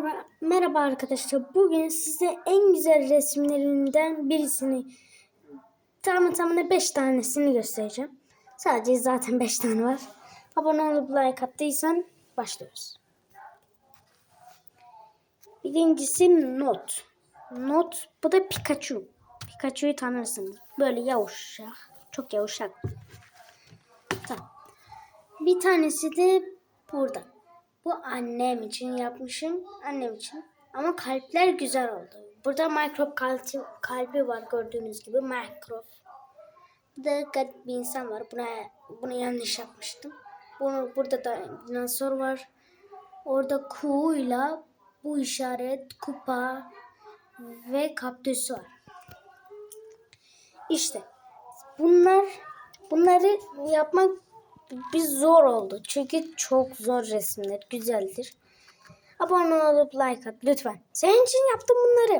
Merhaba, merhaba arkadaşlar. Bugün size en güzel resimlerinden birisini tamı tamına 5 tanesini göstereceğim. Sadece zaten 5 tane var. Abone olup like attıysan başlıyoruz. Birincisi not. Not bu da Pikachu. Pikachu'yu tanırsınız. Böyle yavuşak. Çok yavuşak. Tamam. Bir tanesi de burada. Bu annem için yapmışım. Annem için. Ama kalpler güzel oldu. Burada mikrop kalbi, kalbi var gördüğünüz gibi. Mikrop. Burada garip bir insan var. Buna, bunu yanlış yapmıştım. Bunu, burada da dinozor var. Orada kuğuyla bu işaret, kupa ve kaktüs var. İşte bunlar bunları yapmak bir zor oldu. Çünkü çok zor resimler. Güzeldir. Abone olup like at lütfen. Senin için yaptım bunları.